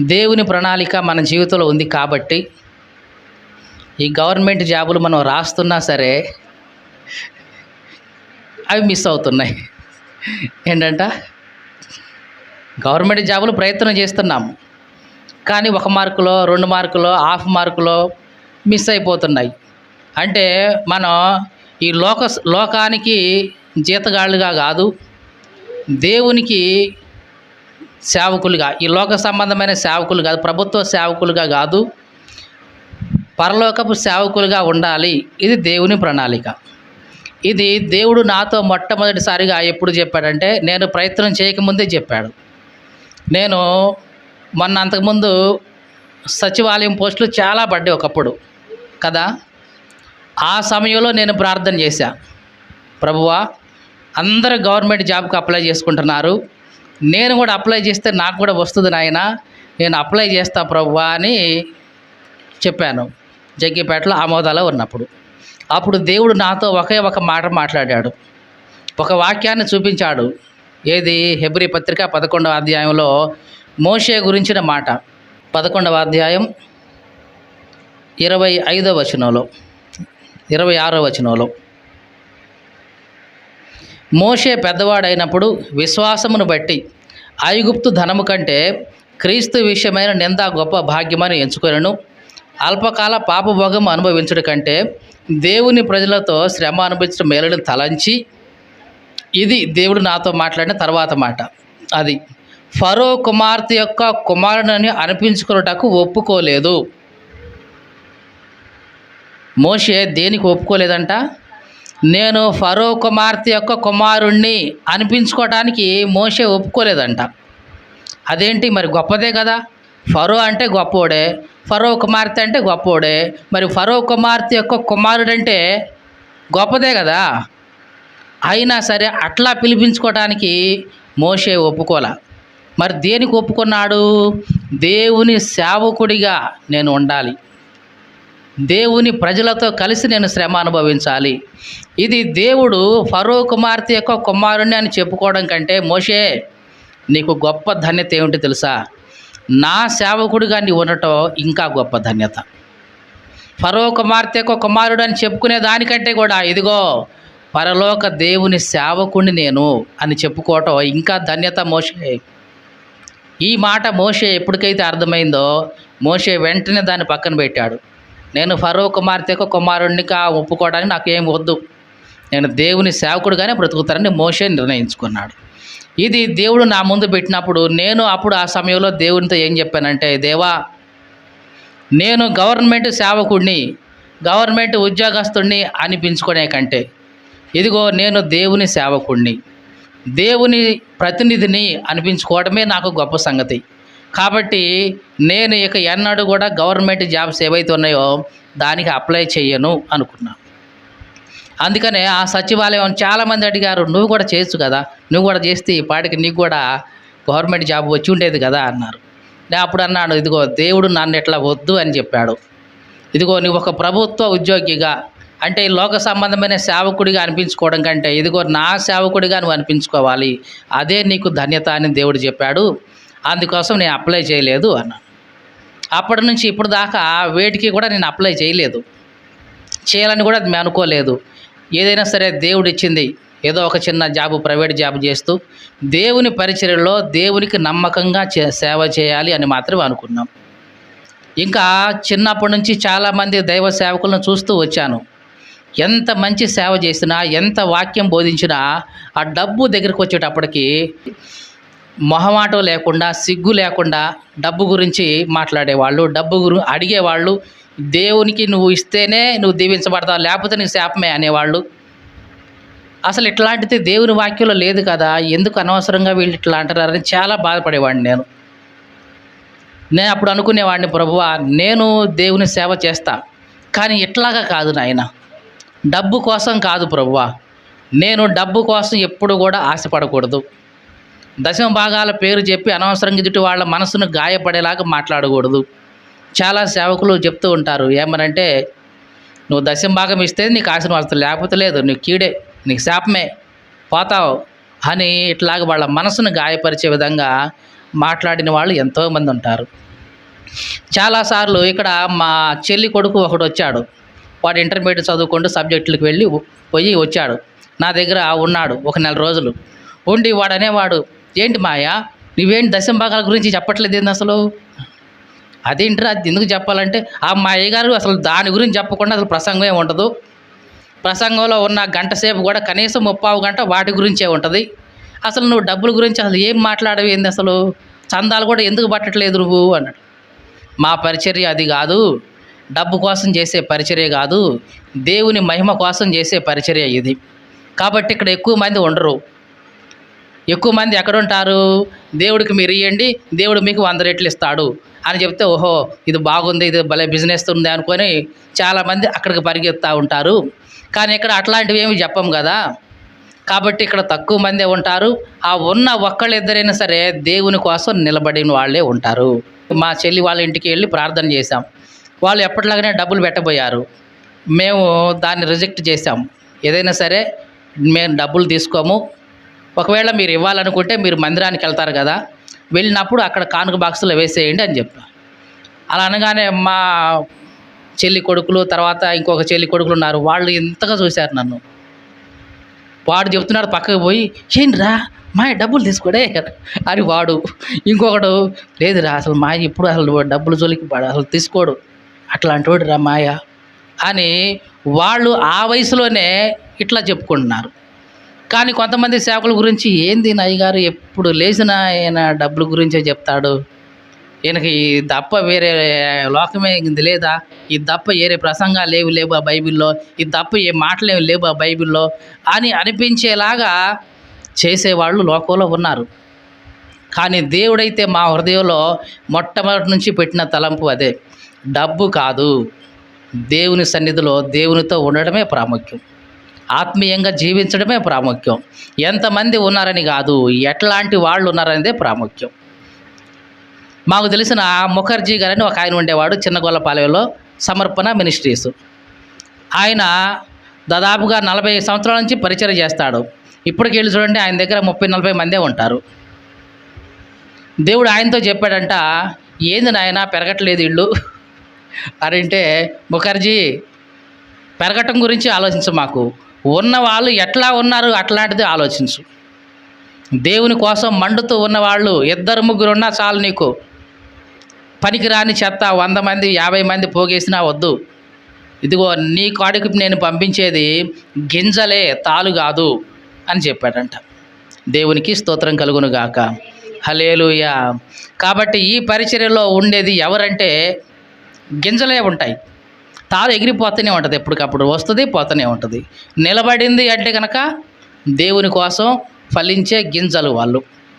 దేవుని ప్రణాళిక మన జీవితంలో ఉంది కాబట్టి ఈ గవర్నమెంట్ జాబులు మనం రాస్తున్నా సరే అవి మిస్ అవుతున్నాయి. ఏంటంట? గవర్నమెంట్ జాబులు ప్రయత్నం చేస్తున్నాం. కానీ ఒక మార్కులో రెండు మార్కులో హాఫ్ మార్కులో మిస్ అయిపోతున్నాయి. అంటే మనం ఈ లోక లోకానికి జీతగాళ్ళుగా కాదు దేవునికి సేవకులుగా. ఈ లోక సంబంధమైన సేవకులు కాదు ప్రభుత్వ సేవకులుగా కాదు పరలోకపు సేవకులుగా ఉండాలి. ఇది దేవుని ప్రణాళిక. ఇది దేవుడు నాతో మొట్టమొదటిసారిగా ఎప్పుడు చెప్పాడంటే నేను ప్రయత్నం చేయకముందే చెప్పాడు. నేను మొన్న అంతకుముందు సచివాలయం పోస్టులు చాలా పడ్డాయి ఒకప్పుడు కదా? ఆ సమయంలో నేను ప్రార్థన చేశా. ప్రభువా అందరూ గవర్నమెంట్ జాబ్కి అప్లై చేసుకుంటున్నారు. నేను కూడా అప్లై చేస్తే నాకు కూడా వస్తుంది నాయన. నేను అప్లై చేస్తా ప్రభువా అని చెప్పాను. జగ్గిపేటలో ఆమోదాలో ఉన్నప్పుడు. అప్పుడు దేవుడు నాతో ఒకే ఒక మాట మాట్లాడాడు. ఒక వాక్యాన్ని చూపించాడు. ఏది? హెబ్రి పత్రిక పదకొండవ అధ్యాయంలో మోషే గురించిన మాట. పదకొండవ అధ్యాయం ఇరవై ఐదవ వచనంలో. ఇరవై ఆరో వచనంలో. మోషే పెద్దవాడైనప్పుడు విశ్వాసమును బట్టి ఐగుప్తు ధనము కంటే క్రీస్తు విషయమైన నింద గొప్ప భాగ్యమని ఎంచుకొనను. అల్పకాల పాపభోగం అనుభవించడం కంటే దేవుని ప్రజలతో శ్రమ అనుభవించడం మేలని తలంచి ఇది దేవుడు నాతో మాట్లాడిన తర్వాత మాట. అది ఫరో కుమార్తె యొక్క కుమారుని అనిపించుకున్నటకు ఒప్పుకోలేదు. మోషే దేనికి ఒప్పుకోలేదంట? నేను ఫరో కుమార్తె యొక్క కుమారుణ్ణి అనిపించుకోవటానికి మోషే ఒప్పుకోలేదంట. అదేంటి మరి గొప్పదే కదా? ఫరో అంటే గొప్పోడే ఫరో కుమార్తె అంటే గొప్పోడే మరి ఫరో కుమార్తె యొక్క కుమారుడంటే గొప్పదే కదా? అయినా సరే అట్లా పిలిపించుకోవటానికి మోషే ఒప్పుకోలే. మరి దేనికి ఒప్పుకున్నాడు? దేవుని సేవకుడిగా నేను ఉండాలి. దేవుని ప్రజలతో కలిసి నేను శ్రమ అనుభవించాలి. ఇది దేవుడు ఫరో కుమార్తె యొక్క కుమారుణ్ణి అని చెప్పుకోవడం కంటే మోషే నీకు గొప్ప ధన్యత ఏమిటి తెలుసా? నా సేవకుడిగా నీ ఉండటం ఇంకా గొప్ప ధన్యత. ఫరో కుమార్తె యొక్క కుమారుడు అని చెప్పుకునే దానికంటే కూడా ఇదిగో పరలోక దేవుని సేవకుడిని నేను అని చెప్పుకోవటం ఇంకా ధన్యత మోషే. ఈ మాట మోషే ఎప్పటికైతే అర్థమైందో మోషే వెంటనే దాన్ని పక్కన పెట్టాడు. నేను ఫరో కుమార్తెకు కుమారుణ్ణిగా ఒప్పుకోవడానికి నాకు ఏం వద్దు. నేను దేవుని సేవకుడుగానే బ్రతుకుతానని మోషే నిర్ణయించుకున్నాడు. ఇది దేవుడు నా ముందు పెట్టినప్పుడు నేను అప్పుడు ఆ సమయంలో దేవునితో ఏం చెప్పానంటే దేవా నేను గవర్నమెంట్ సేవకుడిని గవర్నమెంట్ ఉద్యోగస్తుడిని అనిపించుకునే కంటే ఇదిగో నేను దేవుని సేవకుడిని. దేవుని ప్రతినిధిని అనిపించుకోవడమే నాకు గొప్ప సంగతి. కాబట్టి నేను ఇక ఎన్నడూ కూడా గవర్నమెంట్ జాబ్స్ ఏవైతే ఉన్నాయో దానికి అప్లై చేయను అనుకున్నా. అందుకనే ఆ సచివాలయం చాలామంది అడిగారు నువ్వు కూడా చేయొచ్చు కదా నువ్వు కూడా చేస్తే ఈ పాటికి నీకు కూడా గవర్నమెంట్ జాబ్ వచ్చి ఉండేది కదా అన్నారు. నేను అప్పుడు అన్నాడు ఇదిగో దేవుడు నన్ను ఎట్లా వద్దు అని చెప్పాడు. ఇదిగో నువ్వు ఒక ప్రభుత్వ ఉద్యోగిగా అంటే లోక సంబంధమైన సేవకుడిగా అనిపించుకోవడం కంటే ఇదిగో నా సేవకుడిగా నువ్వు అనిపించుకోవాలి అదే నీకు ధన్యత అని దేవుడు చెప్పాడు. అందుకోసం నేను అప్లై చేయలేదు అన్నాను అప్పటి నుంచి ఇప్పుడు దాకా వేటికి కూడా నేను అప్లై చేయలేదు. చేయాలని కూడా మేము అనుకోలేదు. ఏదైనా సరే దేవుడు ఇచ్చింది ఏదో ఒక చిన్న జాబు ప్రైవేట్ జాబ్ చేస్తూ దేవుని పరిచర్యలో దేవునికి నమ్మకంగా చే సేవ చేయాలి అని మాత్రం అనుకున్నాం. ఇంకా చిన్నప్పటి నుంచి చాలామంది దైవ సేవకులను చూస్తూ వచ్చాను. ఎంత మంచి సేవ చేసినా ఎంత వాక్యం బోధించినా ఆ డబ్బు దగ్గరికి వచ్చేటప్పటికి మొహమాటం లేకుండా సిగ్గు లేకుండా డబ్బు గురించి మాట్లాడేవాళ్ళు డబ్బు గురి అడిగేవాళ్ళు దేవునికి నువ్వు ఇస్తేనే నువ్వు దీవించబడతావు లేకపోతే నీ శాపమే అనేవాళ్ళు. అసలు ఇట్లాంటిది దేవుని వాక్యంలో లేదు కదా ఎందుకు అనవసరంగా వీళ్ళు ఇట్లా అంటారని చాలా బాధపడేవాడిని నేను. నేను అప్పుడు అనుకునేవాడిని ప్రభువా నేను దేవుని సేవ చేస్తా కానీ ఇట్లాగా కాదు నాయన. డబ్బు కోసం కాదు ప్రభువా. నేను డబ్బు కోసం ఎప్పుడు కూడా ఆశపడకూడదు. దశమ భాగాల పేరు చెప్పి అనవసరంగా ఎదుటి వాళ్ళ మనసును గాయపడేలాగా మాట్లాడకూడదు. చాలా సేవకులు చెప్తూ ఉంటారు. ఏమనంటే నువ్వు దశమ భాగం ఇస్తే నీకు ఆశీర్వాదం లేకపోతే లేదు. నీకు కీడే నీకు శాపమే. పోతావు. అని ఇట్లాగ వాళ్ళ మనసును గాయపరిచే విధంగా మాట్లాడిన వాళ్ళు ఎంతోమంది ఉంటారు. చాలాసార్లు ఇక్కడ మా చెల్లి కొడుకు ఒకడు వచ్చాడు. వాడు ఇంటర్మీడియట్ చదువుకుంటూ సబ్జెక్టులకు వెళ్ళి పోయి వచ్చాడు. నా దగ్గర ఉన్నాడు ఒక నెల రోజులు. ఉండి వాడు అనేవాడు ఏంటి మాయా? నువ్వేంటి దశంభాగాల గురించి చెప్పట్లేదు ఏంది అసలు? అదేంటిరా? అది ఎందుకు చెప్పాలంటే ఆ మా అయ్యగారు అసలు దాని గురించి చెప్పకుండా అసలు ప్రసంగమే ఉండదు. ప్రసంగంలో ఉన్న గంట సేపు కూడా కనీసం ముప్పావు గంట వాటి గురించే ఉంటుంది. అసలు నువ్వు డబ్బుల గురించి అసలు ఏం మాట్లాడవి ఏంది అసలు? చందాలు కూడా ఎందుకు పట్టట్లేదు నువ్వు? అన్నాడు. మా పరిచర్య అది కాదు. డబ్బు కోసం చేసే పరిచర్య కాదు. దేవుని మహిమ కోసం చేసే పరిచర్య ఇది. కాబట్టి ఇక్కడ ఎక్కువ మంది ఉండరు. ఎక్కువ మంది ఎక్కడుంటారు? దేవుడికి మీరు ఇవ్వండి దేవుడు మీకు వంద రెట్లు ఇస్తాడు అని చెప్తే ఓహో ఇది బాగుంది ఇది భలే బిజినెస్ ఉంది అనుకొని చాలామంది అక్కడికి పరిగెత్తూ ఉంటారు. కానీ ఇక్కడ అట్లాంటివి ఏమి చెప్పం కదా. కాబట్టి ఇక్కడ తక్కువ మందే ఉంటారు. ఆ ఉన్న ఒక్కళ్ళిద్దరైనా సరే దేవుని కోసం నిలబడిన వాళ్ళే ఉంటారు. మా చెల్లి వాళ్ళ ఇంటికి వెళ్ళి ప్రార్థన చేశాం. వాళ్ళు ఎప్పటిలాగానే డబ్బులు పెట్టబోయారు. మేము దాన్ని రిజెక్ట్ చేశాం. ఏదైనా సరే మేము డబ్బులు తీసుకోము. ఒకవేళ మీరు ఇవ్వాలనుకుంటే మీరు మందిరానికి వెళ్తారు కదా వెళ్ళినప్పుడు అక్కడ కానుక బాక్సులో వేసేయండి అని చెప్పా అలా అనగానే మా చెల్లి కొడుకులు తర్వాత ఇంకొక చెల్లి కొడుకులు ఉన్నారు. వాళ్ళు ఇంతగా చూశారు నన్ను. వాడు చెప్తున్నాడు పక్కకు పోయి ఏంట్రా మా డబ్బులు తీసుకోడే? అని వాడు. ఇంకొకడు లేదురా అసలు మా ఇప్పుడు అసలు డబ్బులు జోలికి వాడు అసలు తీసుకోడు. అట్లాంటి వాడు రా మాయ? అని వాళ్ళు ఆ వయసులోనే ఇట్లా చెప్పుకుంటున్నారు. కానీ కొంతమంది సేవకుల గురించి ఏంది నయ్య గారు ఎప్పుడు లేచిన ఆయన డబ్బుల గురించే చెప్తాడు? ఈయనకి ఈ దప్ప వేరే లోకమే ఇది లేదా? ఈ దప్ప వేరే ప్రసంగాలు లేవు లేవు ఆ బైబిల్లో. ఈ దప్ప ఏ మాటలేవు లేవు ఆ బైబిల్లో. అని అనిపించేలాగా చేసేవాళ్ళు లోకంలో ఉన్నారు. కానీ దేవుడైతే మా హృదయంలో మొట్టమొదటి నుంచి పెట్టిన తలంపు అదే. డబ్బు కాదు. దేవుని సన్నిధిలో దేవునితో ఉండడమే ప్రాముఖ్యం. ఆత్మీయంగా జీవించడమే ప్రాముఖ్యం. ఎంతమంది ఉన్నారని కాదు ఎట్లాంటి వాళ్ళు ఉన్నారనేదే ప్రాముఖ్యం. మాకు తెలిసిన ముఖర్జీ గారని ఒక ఆయన ఉండేవాడు చిన్నగొల్లపాలెంలో సమర్పణ మినిస్ట్రీస్. ఆయన దాదాపుగా నలభై సంవత్సరాల నుంచి పరిచయం చేస్తాడు. ఇప్పటికి వెళ్ళి చూడండి ఆయన దగ్గర ముప్పై నలభై మందే ఉంటారు. దేవుడు ఆయనతో చెప్పాడంట ఏంది నాయన పెరగట్లేదు ఇల్లు? అరంటే అంటే ముఖర్జీ పెరగటం గురించి ఆలోచించు మాకు. ఉన్నవాళ్ళు ఎట్లా ఉన్నారు అట్లాంటిది ఆలోచించు. దేవుని కోసం మండుతూ ఉన్నవాళ్ళు ఇద్దరు ముగ్గురు ఉన్నా చాలు నీకు. పనికిరాని చెత్త వంద మంది యాభై మంది పోగేసినా వద్దు. ఇదిగో నీ కాడికి నేను పంపించేది గింజలే తాలు కాదు అని చెప్పాడంట. దేవునికి స్తోత్రం కలుగును గాక. హలేలుయ కాబట్టి ఈ పరిచర్యలో ఉండేది ఎవరంటే గింజలే ఉంటాయి. తాను ఎగిరిపోతూనే ఉంటుంది ఎప్పటికప్పుడు వస్తుంది పోతూనే ఉంటుంది. నిలబడింది అంటే కనుక దేవుని కోసం ఫలించే గింజలు వాళ్ళు.